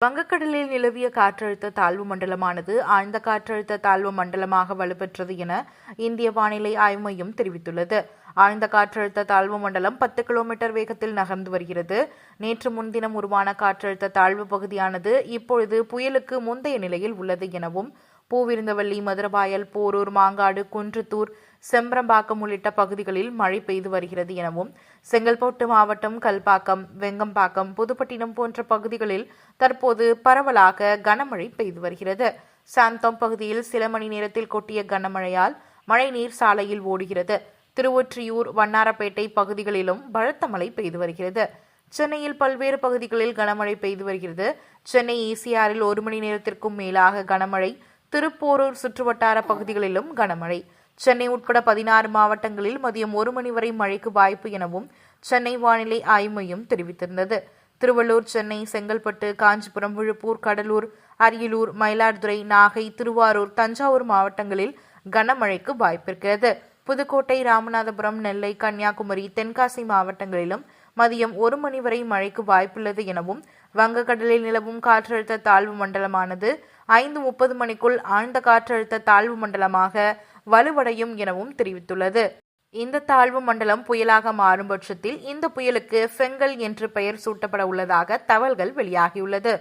வங்கக்கடலில் நிலவிய காற்றழுத்த தாழ்வு மண்டலமானது ஆழ்ந்த காற்றழுத்த தாழ்வு மண்டலமாக வலுப்பெற்றது என இந்திய வானிலை ஆய்வு மையம் தெரிவித்துள்ளது. ஆழ்ந்த காற்றழுத்த தாழ்வு மண்டலம் பத்து கிலோமீட்டர் வேகத்தில் நகர்ந்து வருகிறது. நேற்று முன்தினம் உருவான காற்றழுத்த தாழ்வு பகுதியானது இப்பொழுது புயலுக்கு முந்தைய நிலையில் உள்ளது எனவும் பூவிருந்தவல்லி மதுரவாயல் போரூர் மாங்காடு குன்றத்தூர் செம்பரம்பாக்கம் உள்ளிட்ட பகுதிகளில் மழை பெய்து வருகிறது எனவும் செங்கல்பட்டு மாவட்டம் கல்பாக்கம் வெங்கம்பாக்கம் புதுப்பட்டினம் போன்ற பகுதிகளில் தற்போது பரவலாக கனமழை பெய்து வருகிறது. சாந்தோம் பகுதியில் சில மணி நேரத்தில் கொட்டிய கனமழையால் மழைநீர் சாலையில் ஓடுகிறது. திருவொற்றியூர் வண்ணாரப்பேட்டை பகுதிகளிலும் பலத்த மழை பெய்து வருகிறது. சென்னையில் பல்வேறு பகுதிகளில் கனமழை பெய்து வருகிறது. சென்னை ஈசிஆரில் ஒரு மணி நேரத்திற்கும் மேலாக கனமழை திருப்போரூர் சுற்றுவட்டார பகுதிகளிலும் கனமழை. சென்னை உட்பட பதினாறு மாவட்டங்களில் மதியம் ஒரு மணி வரை மழைக்கு வாய்ப்பு எனவும் சென்னை வானிலை ஆய்வு மையம் தெரிவித்திருந்தது. திருவள்ளூர் சென்னை செங்கல்பட்டு காஞ்சிபுரம் விழுப்பூர் கடலூர் அரியலூர் மயிலாடுதுறை நாகை திருவாரூர் தஞ்சாவூர் மாவட்டங்களில் கனமழைக்கு வாய்ப்பிருக்கிறது. புதுக்கோட்டை ராமநாதபுரம் நெல்லை கன்னியாகுமரி தென்காசி மாவட்டங்களிலும் மதியம் ஒரு மணி வரை மழைக்கு வாய்ப்புள்ளது எனவும் வங்கக்கடலில் நிலவும் காற்றழுத்த தாழ்வு மண்டலமானது ஐந்து முப்பது மணிக்குள் ஆழ்ந்த காற்றழுத்த தாழ்வு மண்டலமாக வலுவடையும் எனவும் தெரிவித்துள்ளது. இந்த தாழ்வு மண்டலம் புயலாக மாறும் பட்சத்தில் இந்த புயலுக்கு ஃபெங்கல் என்று பெயர் சூட்டப்பட உள்ளதாக தகவல்கள் வெளியாகியுள்ளது.